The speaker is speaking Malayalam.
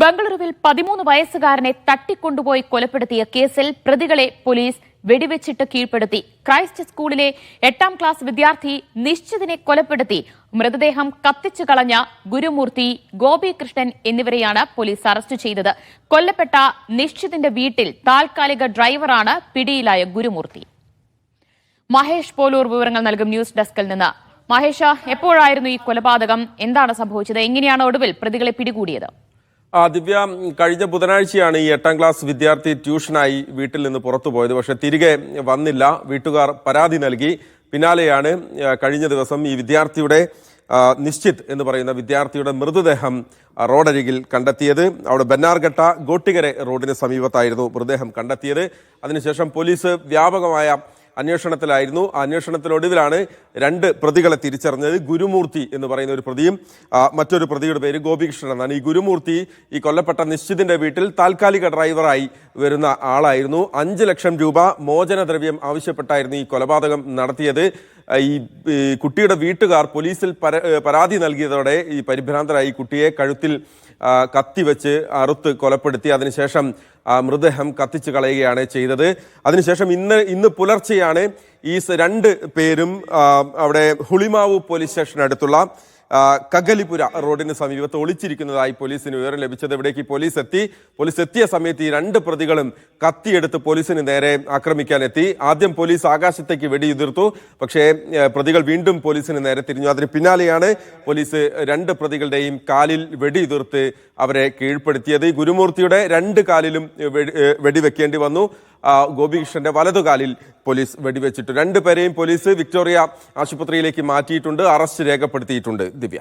ബംഗളൂരുവിൽ പതിമൂന്ന് വയസ്സുകാരനെ തട്ടിക്കൊണ്ടുപോയി കൊലപ്പെടുത്തിയ കേസിൽ പ്രതികളെ പോലീസ് വെടിവെച്ചിട്ട് കീഴ്പ്പെടുത്തി. ക്രൈസ്റ്റ് സ്കൂളിലെ എട്ടാം ക്ലാസ് വിദ്യാർത്ഥി നിശ്ചിതിനെ കൊലപ്പെടുത്തി. മൃതദേഹം കത്തിച്ചു കളഞ്ഞ ഗുരുമൂർത്തി ഗോപികൃഷ്ണൻ എന്നിവരെയാണ് പോലീസ് അറസ്റ്റ് ചെയ്തത്. കൊല്ലപ്പെട്ട നിശ്ചിതിന്റെ വീട്ടിൽ താൽക്കാലിക ഡ്രൈവറാണ് പിടിയിലായ ഗുരുമൂർത്തി. മഹേഷ് പോലൂർ വിവരങ്ങൾ നൽകും ന്യൂസ് ഡെസ്കിൽ നിന്ന്. മഹേഷ എപ്പോഴായിരുന്നു ഈ കൊലപാതകം? എന്താണ് സംഭവിച്ചത്? എങ്ങനെയാണ് ഒടുവിൽ പ്രതികളെ പിടികൂടിയത്? ദിവ്യ കഴിഞ്ഞ ബുധനാഴ്ചയാണ് ഈ എട്ടാം ക്ലാസ് വിദ്യാർത്ഥി ട്യൂഷനായി വീട്ടിൽ നിന്ന് പുറത്തു പോയത്. പക്ഷെ തിരികെ വന്നില്ല. വീട്ടുകാർ പരാതി നൽകി. പിന്നാലെയാണ് കഴിഞ്ഞ ദിവസം ഈ വിദ്യാർത്ഥിയുടെ നിശ്ചിത് എന്ന് പറയുന്ന വിദ്യാർത്ഥിയുടെ മൃതദേഹം റോഡരികിൽ കണ്ടെത്തിയത്. അവിടെ ബന്നാർഘട്ട ഗോട്ടികരെ റോഡിന് സമീപത്തായിരുന്നു മൃതദേഹം കണ്ടെത്തിയത്. അതിനുശേഷം പോലീസ് വ്യാപകമായ അന്വേഷണത്തിലായിരുന്നു. അന്വേഷണത്തിനൊടുവിലാണ് രണ്ട് പ്രതികളെ തിരിച്ചറിഞ്ഞത്. ഗുരുമൂർത്തി എന്ന് പറയുന്ന ഒരു പ്രതിയും മറ്റൊരു പ്രതിയുടെ പേര് ഗോപികൃഷ്ണൻ എന്നാണ് ഈ ഗുരുമൂർത്തി ഈ കൊല്ലപ്പെട്ട നിശ്ചിതിന്റെ വീട്ടിൽ താൽക്കാലിക ഡ്രൈവറായി വരുന്ന ആളായിരുന്നു. അഞ്ച് ലക്ഷം രൂപ മോചനദ്രവ്യം ആവശ്യപ്പെട്ടായിരുന്നു ഈ കൊലപാതകം നടത്തിയത്. ഈ കുട്ടിയുടെ വീട്ടുകാർ പോലീസിൽ പര- പരാതി നൽകിയതോടെ ഈ പരിഭ്രാന്തരായി കുട്ടിയെ കഴുത്തിൽ കത്തി കത്തിവെച്ച് അറുത്ത് കൊലപ്പെടുത്തി. അതിനുശേഷം മൃതദേഹം കത്തിച്ച് കളയുകയാണ് ചെയ്തത്. അതിനുശേഷം ഇന്ന് ഇന്ന് പുലർച്ചെയാണ് ഈ രണ്ട് പേരും അവിടെ ഹുളിമാവു പോലീസ് സ്റ്റേഷനടുത്തുള്ള കഗലിപുര റോഡിന് സമീപത്ത് ഒളിച്ചിരിക്കുന്നതായി പോലീസിന് വിവരം ലഭിച്ചത് ഇവിടേക്ക് പോലീസ് എത്തി പോലീസ് എത്തിയ സമയത്ത് ഈ രണ്ട് പ്രതികളും കത്തിയെടുത്ത് പോലീസിന് നേരെ ആക്രമിക്കാൻ എത്തി ആദ്യം പോലീസ് ആകാശത്തേക്ക് വെടിയുതിർത്തു. പക്ഷേ പ്രതികൾ വീണ്ടും പോലീസിന് നേരെ തിരിഞ്ഞു. അതിന് പിന്നാലെയാണ് പോലീസ് രണ്ട് പ്രതികളുടെയും കാലിൽ വെടിയുതിർത്ത് അവരെ കീഴ്പ്പെടുത്തിയത്. ഗുരുമൂർത്തിയുടെ രണ്ട് കാലിലും വെടിവെക്കേണ്ടി വന്നു. ഗോപികൃഷ്ണന്റെ വലതുകാലിൽ പോലീസ് വെടിവെച്ചിട്ടു. രണ്ടുപേരെയും പോലീസ് വിക്ടോറിയ ആശുപത്രിയിലേക്ക് മാറ്റിയിട്ടുണ്ട്. അറസ്റ്റ് രേഖപ്പെടുത്തിയിട്ടുണ്ട്. ദിവ്യ.